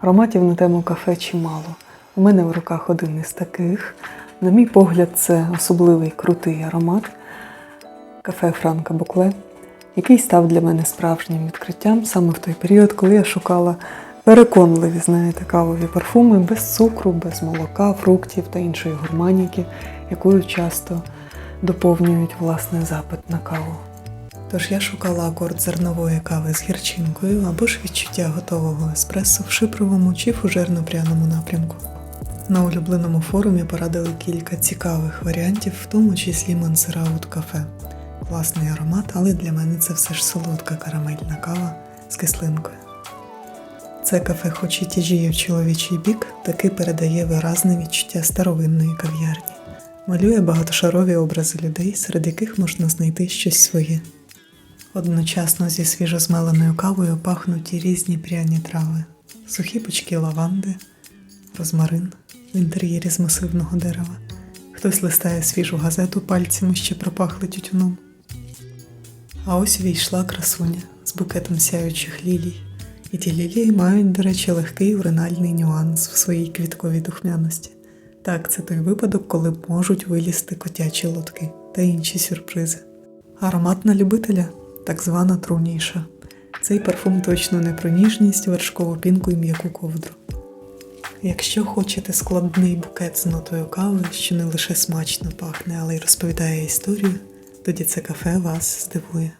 Ароматів на тему кафе чимало. У мене в руках один із таких. На мій погляд, це особливий крутий аромат кафе Франка Букле, який став для мене справжнім відкриттям саме в той період, коли я шукала переконливі, знаєте, кавові парфуми без цукру, без молока, фруктів та іншої гурманіки, якою часто доповнюють власне запит на каву. Тож я шукала акорд зернової кави з гірчинкою або ж відчуття готового еспресо в шипровому чи фужерно-пряному напрямку. На улюбленому форумі порадили кілька цікавих варіантів, в тому числі Монсераут кафе. Класний аромат, але для мене це все ж солодка карамельна кава з кислинкою. Це кафе, хоч і тяжіє в чоловічий бік, таки передає виразне відчуття старовинної кав'ярні. Малює багатошарові образи людей, серед яких можна знайти щось своє. Одночасно зі свіжозмеленою кавою пахнуть і різні пряні трави, сухі пучки лаванди, розмарин в інтер'єрі з масивного дерева. Хтось листає свіжу газету пальцями ще пропахли тютюном. А ось війшла красуня з букетом сяючих лілій. І ті лілії мають, до речі, легкий уринальний нюанс в своїй квітковій духмяності. Так, це той випадок, коли можуть вилізти котячі лотки та інші сюрпризи. Аромат на любителя, так звана труніша. Цей парфум точно не про ніжність, вершкову пінку і м'яку ковдру. Якщо хочете складний букет з нотою кави, що не лише смачно пахне, але й розповідає історію, тоді це кафе вас здивує.